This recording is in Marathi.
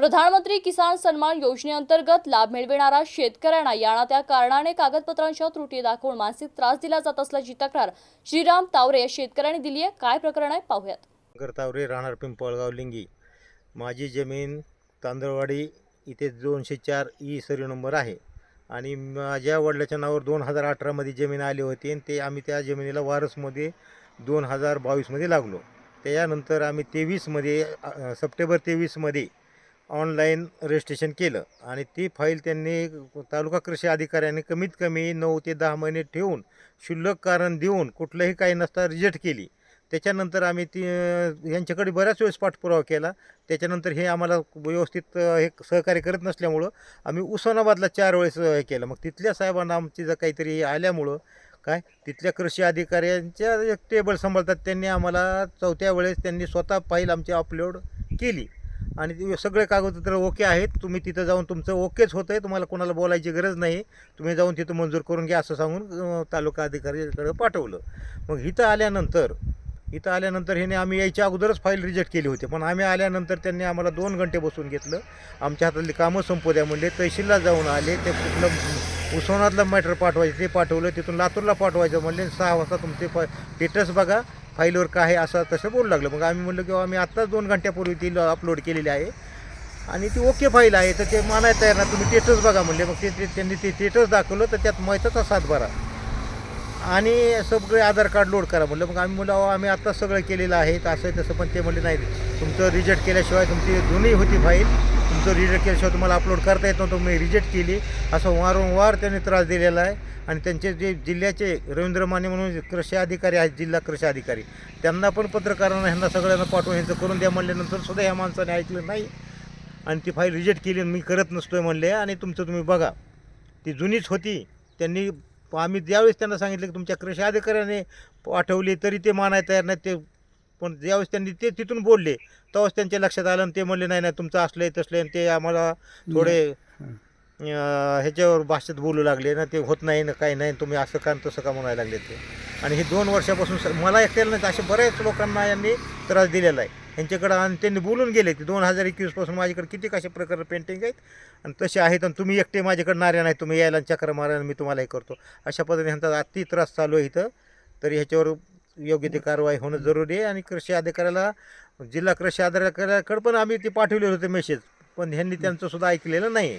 प्रधानमंत्री किसान सन्मान योजनेअंतर्गत लाभ मिळविणारा शेतकऱ्यांना याना त्या कारणाने कागदपत्रांच्या त्रुटी दाखवून मानसिक त्रास दिला जात असल्याची तक्रार श्रीराम तावरे या शेतकऱ्यांनी दिली आहे. काय प्रकरण आहे? पाहूयात. तावरे राहणार पिंपळगाव लिंगी. माझी जमीन तांदळवाडी इथे दोनशे चार ई सर्व नंबर आहे. आणि माझ्या वडिलाच्या नावावर दोन हजार अठरामध्ये जमीन आली होती आणि ते आम्ही त्या जमिनीला वारसमध्ये दोन हजार बावीसमध्ये लागलो. त्याच्यानंतर आम्ही तेवीसमध्ये सप्टेंबर तेवीसमध्ये ऑनलाईन रजिस्ट्रेशन केलं आणि ती फाईल त्यांनी तालुका कृषी अधिकाऱ्यांनी कमीत कमी नऊ ते दहा महिने ठेवून शुल्लक कारण देऊन कुठलंही काही नसता रिजेक्ट केली. त्याच्यानंतर आम्ही ती यांच्याकडे बऱ्याच वेळेस पाठपुरावा केला. त्याच्यानंतर हे आम्हाला व्यवस्थित हे सहकार्य करत नसल्यामुळं आम्ही उस्मानाबादला चार वेळेस हे केलं. मग तिथल्या साहेबांना आमची जर काहीतरी आल्यामुळं काय तिथल्या कृषी अधिकाऱ्यांच्या एक टेबल सांभाळतात. त्यांनी आम्हाला चौथ्या वेळेस त्यांनी स्वतः फाईल आमची अपलोड केली. आणि ते सगळे कागदपत्र ओके आहेत. तुम्ही तिथं जाऊन तुमचं ओकेच होतं आहे तुम्हाला कोणाला बोलायची गरज नाही. तुम्ही जाऊन तिथं मंजूर करून घ्या असं सांगून तालुका अधिकाऱ्याकडे पाठवलं. मग इथं आल्यानंतर इथं आल्यानंतर ह्याने आम्ही यायच्या अगोदरच फाईल रिजेक्ट केली होती. पण आम्ही आल्यानंतर त्यांनी आम्हाला दोन घंटे बसून घेतलं. आमच्या हातातली कामं संपू द्या म्हणले. तहसीलला जाऊन आले. ते कुठलं उस्मानातलं मॅटर पाठवायचं ते पाठवलं. तिथून लातूरला पाठवायचं म्हणले. सहा वाजता तुमचे फ स्टेटस बघा. फाईलवर काय आहे असं तसं बोलू लागलं. मग आम्ही म्हणलं की आम्ही आत्ताच दोन घंट्यापूर्वी ती अपलोड केलेली आहे. आणि ती ओके फाईल आहे तर ते मानायला तयार ना तुम्ही स्टेटस बघा म्हणले. मग ते ते- त्यांनी ते स्टेटस दाखवलं तर त्यात मैताचा सातबारा आणि सगळे आधार कार्ड लोड करा म्हणलं. मग आम्ही म्हणलं आम्ही आत्ता सगळं केलेलं आहे तर असं आहे तसं. पण ते म्हणले नाही तुमचं रिजेक्ट केल्याशिवाय तुमची जुनी होती फाईल. तुमचं रिजेक्ट केल्याशिवाय तुम्हाला अपलोड करता येत नव्हतं मी रिजेक्ट केली. असं वारंवार त्यांनी त्रास दिलेला आहे. आणि त्यांचे जे जिल्ह्याचे रवींद्र माने म्हणून कृषी अधिकारी आहेत जिल्हा कृषी अधिकारी. त्यांना पण पत्रकारांना ह्यांना सगळ्यांना पाठवून ह्यांचं करून द्या म्हणल्यानंतर सुद्धा ह्या माणसाने ऐकलं नाही. आणि ती फाईल रिजेक्ट केली मी करत नसतोय म्हणले. आणि तुमचं तुम्ही बघा ती जुनीच होती. त्यांनी आम्ही ज्यावेळेस त्यांना सांगितलं की तुमच्या कृषी अधिकाऱ्याने पाठवली तरी ते मानाय तयार नाही ते पण ज्यावेळेस त्यांनी ते तिथून बोलले तेव्हाच त्यांच्या लक्षात आलं आणि ते म्हणले नाही नाही तुमचं असलं आहे तसलं आहे आणि ते आम्हाला थोडे अं, ह्याच्यावर भाषेत बोलू लागले ना ते होत नाही ना काही नाही तुम्ही असं का आणि तसं का म्हणायला लागले ते? आणि हे दोन वर्षापासून स- मला एकट्याला नाही असे बऱ्याच लोकांना यांनी त्रास दिलेला आहे. यांच्याकडं आणि त्यांनी बोलून गेले की दोन हजार एकवीसपासून माझ्याकडे किती कशा प्रकारे पेंटिंग आहेत आणि तसे आहेत आणि तुम्ही एकटे माझ्याकडे नाऱ्या नाही तुम्ही यायला आणि चक्र मारा आणि मी तुम्हाला हे करतो. अशा पद्धतीने ह्यांचा अति त्रास चालू आहे इथं. तरी ह्याच्यावर योग्य ती कारवाई होणं जरुरी आहे आणि कृषी अधिकाऱ्याला जिल्हा कृषी अधिकाऱ्याकडे पण आम्ही ते पाठवले होते मेसेज पण ह्यांनी त्यांचं सुद्धा ऐकलेलं नाही